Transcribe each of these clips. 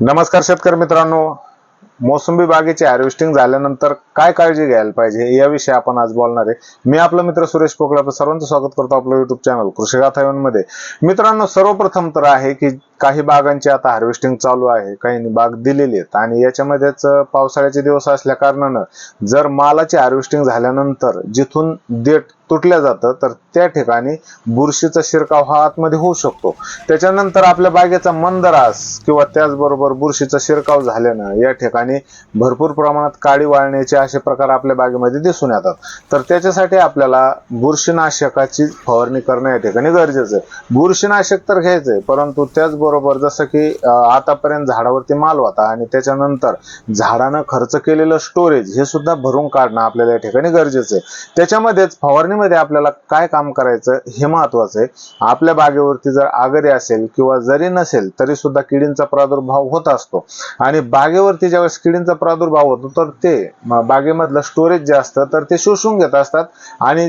नमस्कार शेतकरी मित्रांनो. मोसंबी बागेची हार्वेस्टिंग झाल्यानंतर काय काळजी घ्यायला पाहिजे याविषयी आपण आज बोलणार आहे. मी आपला मित्र सुरेश पोकळे आपलं सर्वांचं स्वागत करतो आपलं युट्यूब चॅनल कृषी मध्ये. मित्रांनो सर्वप्रथम तर आहे की काही बागांची आता हार्वेस्टिंग चालू आहे. काही बाग दिलेली आहेत आणि याच्यामध्येच पावसाळ्याचे दिवस असल्या कारणानं जर मालाची हार्वेस्टिंग झाल्यानंतर जिथून देठ तुटल्या जातं तर त्या ठिकाणी बुरशीचा शिरकाव हा आतमध्ये होऊ शकतो. त्याच्यानंतर आपल्या बागेचा मंदरास किंवा त्याचबरोबर बुरशीचा शिरकाव झाल्यानं या ठिकाणी भरपूर प्रमाणात काळी वाळण्याची असे प्रकार आपल्या बागेमध्ये दिसून येतात. तर त्याच्यासाठी आपल्याला बुरशीनाशकाची फवारणी करणं या ठिकाणी गरजेचं आहे. बुरशीनाशक तर घ्यायचंय परंतु त्याचबरोबर जसं की आतापर्यंत झाडावरती माल होता आणि त्याच्यानंतर झाडानं खर्च केलेलं स्टोरेज हे सुद्धा भरून काढणं आपल्याला या ठिकाणी गरजेचं आहे. त्याच्यामध्येच फवारणीमध्ये आपल्याला काय काम करायचं हे महत्वाचं आहे. आपल्या बागेवरती जर आगरी असेल किंवा जरी नसेल तरी सुद्धा किडींचा प्रादुर्भाव होत असतो. आणि बागेवरती ज्यावेळेस किडींचा प्रादुर्भाव होतो तर ते बागेमधलं स्टोरेज जे असतं तर ते शोषून घेत असतात. आणि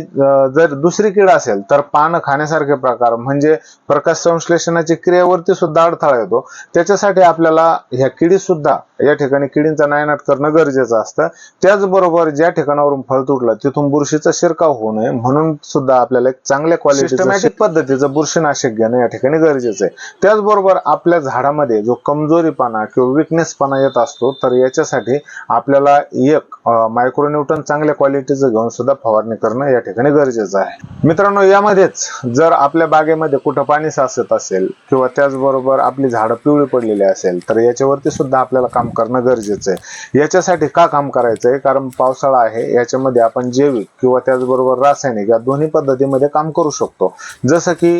जर दुसरी कीड असेल तर पानं खाण्यासारखे प्रकार म्हणजे प्रकाश संश्लेषणाची क्रियेवरती सुद्धा अडथळा येतो. त्याच्यासाठी आपल्याला ह्या किडी सुद्धा या ठिकाणी किडींचा नायनाट करणं गरजेचं असतं. त्याचबरोबर ज्या ठिकाणावरून फळ तुटलं तिथून बुरशीचा शिरकाव होऊ नये म्हणून सुद्धा आपल्याला एक चांगल्या क्वालिटी पद्धतीचं बुरशीनाशक घेणं या ठिकाणी गरजेचं आहे. त्याचबरोबर आपल्या झाडामध्ये जो कमजोरीपणा किंवा विकनेसपणा येत असतो तर याच्यासाठी आपल्याला एक मायक्रोन्यूटन चांगल्या क्वालिटीचं घेऊन सुद्धा फवारणी करणं या ठिकाणी गरजेचं आहे. मित्रांनो यामध्येच जर आपल्या बागेमध्ये कुठं पाणी साचत असेल किंवा त्याचबरोबर आपली झाडं पिवळी पडलेली असेल तर याच्यावरती सुद्धा आपल्याला काम करणं गरजेचं आहे. याच्यासाठी का काम करायचं आहे? कारण पावसाळा आहे याच्यामध्ये आपण जैविक किंवा त्याचबरोबर रासायनिक या दोन्ही पद्धतीमध्ये काम करू शकतो. जसं की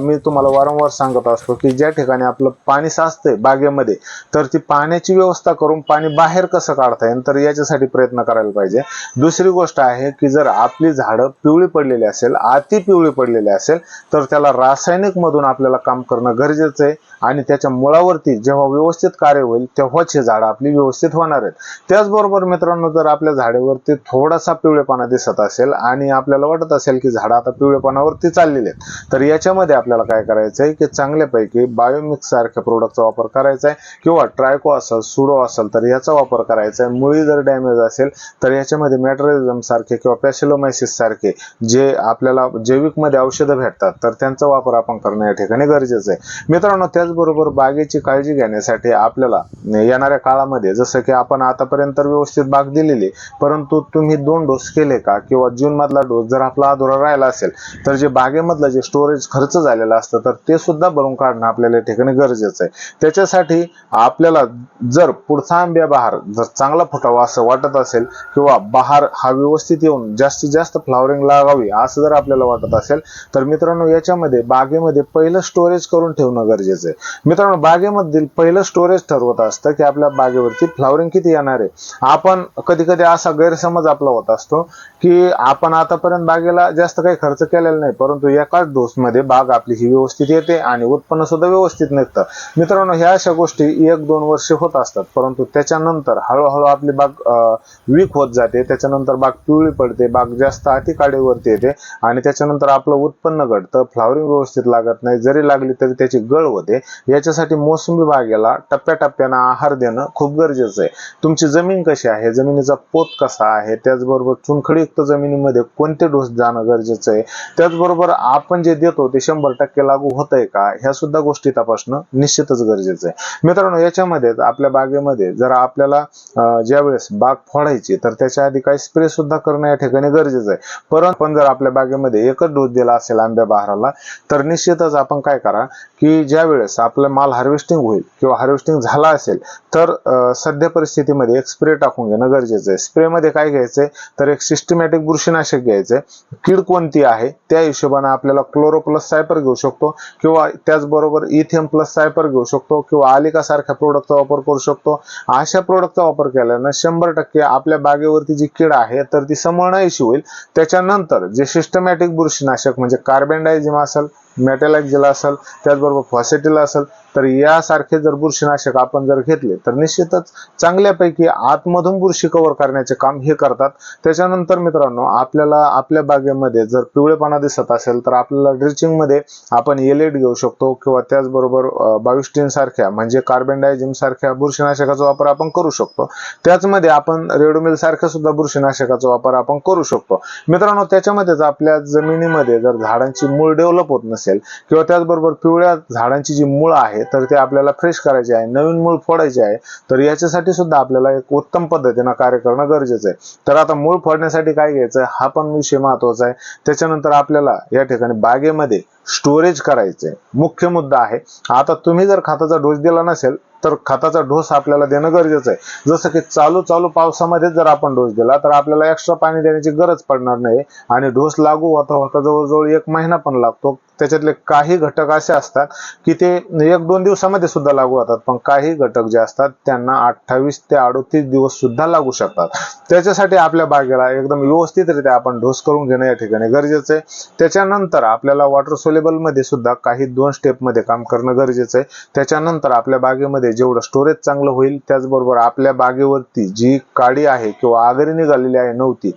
मी तुम्हाला वारंवार सांगत असतो की ज्या ठिकाणी आपलं पाणी साचतंय बागेमध्ये तर ती पाण्याची व्यवस्था करून पाणी बाहेर कसं काढता येईल? तर याच्यासाठी प्रयत्न प्रयत्न करायला पाहिजे. दुसरी गोष्ट आहे की जर आपली झाडं पिवळी पडलेली असेल अति पिवळी पडलेली असेल तर त्याला रासायनिक मधून आपल्याला काम करणं गरजेचं आहे. आणि त्याच्या मुळावरती जेव्हा व्यवस्थित कार्य होईल तेव्हाच हे झाडं आपली व्यवस्थित होणार आहेत. त्याचबरोबर मित्रांनो जर आपल्या झाडेवरती थोडासा पिवळेपणा दिसत असेल आणि आपल्याला वाटत असेल की झाडं आता पिवळेपणावरती चाललेली आहेत तर याच्यामध्ये आपल्याला काय करायचं आहे की चांगल्यापैकी बायोमिक्स सारख्या प्रोडक्टचा वापर करायचा आहे. किंवा ट्रायको असेल सुडो असेल तर याचा वापर करायचा आहे. मुळी जर डॅमेज असेल तर याच्यामध्ये मॅटरिझम सारखे किंवा पॅसिलोमायसिस सारखे जे आपल्याला जैविकमध्ये औषधं भेटतात तर त्यांचा वापर आपण करणं या ठिकाणी गरजेचं आहे. मित्रांनो त्याचबरोबर बागेची काळजी घेण्यासाठी आपल्याला येणाऱ्या काळामध्ये जसं की आपण आतापर्यंत व्यवस्थित बाग दिलेली परंतु तुम्ही दोन डोस केले का किंवा जून मधला डोस जर आपला अधुरा राहिला असेल तर जे बागेमधलं जे स्टोरेज खर्च झालेला असतं तर ते सुद्धा भरून काढणं आपल्याला या ठिकाणी गरजेचं आहे. त्याच्यासाठी आपल्याला जर पुढचा आंब्या बहार जर चांगला फुटावा असं वाटत असेल किंवा बहार हा व्यवस्थित येऊन जास्तीत जास्त फ्लॉवरिंग लागावी असं जर आपल्याला वाटत असेल तर मित्रांनो याच्यामध्ये बागेमध्ये पहिलं स्टोरेज करून ठेवणं गरजेचं आहे. मित्रांनो बागेमधील पहिलं स्टोरेज ठरवत असतं की आपल्या बागेवरती फ्लॉवरिंग किती येणार आहे. आपण कधी कधी असा गैरसमज आपला होत असतो की आपण आतापर्यंत बागेला जास्त काही खर्च केलेला नाही परंतु एकाच डोस मध्ये बाग आपली ही व्यवस्थित येते आणि उत्पन्न सुद्धा व्यवस्थित निघतं. मित्रांनो ह्या अशा गोष्टी एक दोन वर्ष होत असतात परंतु त्याच्यानंतर हळूहळू आपली बाग वीक होत जाते त्याच्यानंतर बाग पिवळी पडते बाग जास्त अतिकाळीवरती येते आणि त्याच्यानंतर आपलं उत्पन्न घडतं फ्लॉवरिंग व्यवस्थित लागत नाही जरी लागली तरी त्याची गळ होते. याच्यासाठी मोसंबी बागेला टप्प्याटप्प्यानं आहार देणं खूप गरजेचं आहे. तुमची जमीन कशी आहे? जमिनीचा पोत कसा आहे? त्याचबरोबर चुनखडीयुक्त जमिनीमध्ये कोणते डोस जाणं गरजेचं आहे? त्याचबरोबर आपण जे देतो ते शंभर टक्के लागू होत आहे का? ह्या सुद्धा गोष्टी तपासणं निश्चितच गरजेचं आहे. मित्रांनो याच्यामध्ये आपल्या बागेमध्ये जर आपल्याला ज्यावेळेस बाग काढायची तर त्याच्या आधी काही स्प्रे सुद्धा करणं या ठिकाणी गरजेचं आहे. परंतु आपण जर आपल्या बागेमध्ये एकच डोस दिला असेल आंब्या बहाराला तर निश्चितच आपण काय करा की ज्या वेळेस आपला माल हार्वेस्टिंग होईल किंवा हार्वेस्टिंग झाला असेल तर सध्या परिस्थितीमध्ये एक स्प्रे टाकून घेणं गरजेचं आहे. स्प्रेमध्ये काय घ्यायचंय? तर एक सिस्टमॅटिक बुरशीनाशक घ्यायचंय. कीड कोणती आहे? त्या हिशोबाने आपल्याला क्लोरो प्लस सायपर घेऊ शकतो किंवा त्याचबरोबर इथेम प्लस सायपर घेऊ शकतो किंवा आलिका सारख्या प्रोडक्टचा वापर करू शकतो. अशा प्रोडक्टचा वापर केल्यानं शंभर टक्के आपल्या बागेवरती जी कीड आहे तर ती समळ होईल. त्याच्यानंतर जे सिस्टमॅटिक बुरशीनाशक म्हणजे कार्बन डायझिम असेल मेटॅलाइक असेल त्याचबरोबर फॉसेटिल असेल तर यासारखे जर बुरशीनाशक आपण जर घेतले तर निश्चितच चांगल्यापैकी आतमधून बुरशी कव्हर करण्याचे काम हे करतात. त्याच्यानंतर मित्रांनो आपल्याला आपल्या बागेमध्ये जर पिवळेपणा दिसत असेल तर आपल्याला ड्रिचिंगमध्ये आपण एलेट घेऊ शकतो किंवा त्याचबरोबर बायोस्टीन सारख्या म्हणजे कार्बन डायझिम सारख्या बुरशीनाशकाचा वापर आपण करू शकतो. त्याचमध्ये आपण रेडोमिल सारख्या सुद्धा बुरशीनाशकाचा वापर आपण करू शकतो. मित्रांनो त्याच्यामध्येच आपल्या जमिनीमध्ये जर झाडांची मूळ डेव्हलप होत नसेल किंवा त्याचबरोबर पिवळ्या झाडांची जी मूळ आहे तर ते आपल्याला फ्रेश करायची आहे नवीन मूळ फोडायचे आहे तर याच्यासाठी सुद्धा आपल्याला एक उत्तम पद्धतीनं कार्य करणं गरजेचं आहे. तर आता मूळ फोडण्यासाठी काय घ्यायचं हा पण विषय महत्त्वाचा आहे. त्याच्यानंतर आपल्याला या ठिकाणी बागेमध्ये स्टोरेज करायचे मुख्य मुद्दा आहे. आता तुम्ही जर खताचा डोस दिला नसेल तर खताचा डोस आपल्याला देणं गरजेचं आहे. जसं की चालू चालू पावसामध्ये जर आपण डोस दिला तर आपल्याला एक्स्ट्रा पाणी देण्याची गरज पडणार नाही आणि डोस लागू होता होता जवळजवळ एक महिना पण लागतो. त्याच्यातले काही घटक असे असतात की ते एक दोन दिवसामध्ये सुद्धा लागू होतात पण काही घटक जे असतात त्यांना अठ्ठावीस ते अडोतीस दिवस सुद्धा लागू शकतात. त्याच्यासाठी आपल्या बागेला एकदम व्यवस्थितरित्या आपण डोस करून घेणं या ठिकाणी गरजेचं आहे. त्याच्यानंतर आपल्याला वॉटर सोलेबल मध्ये सुद्धा काही दोन स्टेपमध्ये काम करणं गरजेचं आहे. त्याच्यानंतर आपल्या बागेमध्ये जेवढं स्टोरेज चांगलं होईल त्याचबरोबर आपल्या बागेवरती जी काडी आहे किंवा आगरी निघालेली आहे नव्हती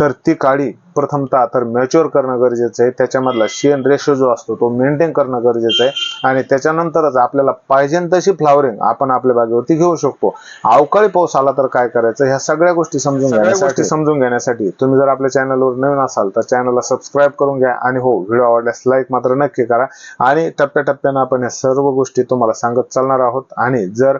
तर ती काडी प्रथमतः तर मॅच्युअर करणं गरजेचं आहे. त्याच्यामधला शेण रेशो जो असतो तो मेंटेन करणं गरजेचं आहे. आणि त्याच्यानंतरच आपल्याला पाहिजे तशी फ्लावरिंग आपण आपल्या बागेवरती घेऊ शकतो. अवकाळी पाऊस आला तर काय करायचं? ह्या सगळ्या गोष्टी समजून घेण्यासाठी समजून घेण्यासाठी तुम्ही जर आपल्या चॅनलवर नवीन असाल तर चॅनलला सबस्क्राईब करून घ्या. आणि हो व्हिडिओ आवडल्यास लाईक मात्र नक्की करा. आणि टप्प्याटप्प्यानं आपण या सर्व गोष्टी तुम्हाला सांगत चालणार आहोत. आणि जर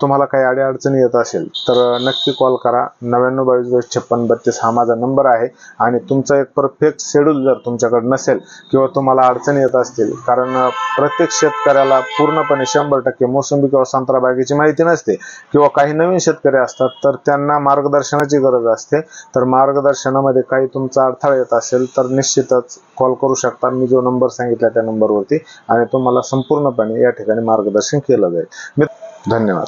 तुम्हाला काही अडीअडचणी येत असेल तर नक्की कॉल करा. नव्याण्णव बावीस बावीस छप्पन बत्तीस हा माझा नंबर आहे. आणि तुमचा एक परफेक्ट शेड्यूल जर तुमच्याकडे नसेल किंवा तुम्हाला अडचणी येत असतील कारण प्रत्येक शेतकऱ्याला पूर्णपणे शंभर टक्के मोसंबी किंवा संत्रा बागेची माहिती नसते किंवा काही नवीन शेतकरी असतात तर त्यांना मार्गदर्शनाची गरज असते. तर मार्गदर्शनामध्ये काही तुमचा अडथळा येत असेल तर निश्चितच कॉल करू शकता. मी जो नंबर सांगितला त्या नंबरवरती आणि तुम्हाला संपूर्णपणे या ठिकाणी मार्गदर्शन केलं जाईल. मी- धन्यवाद.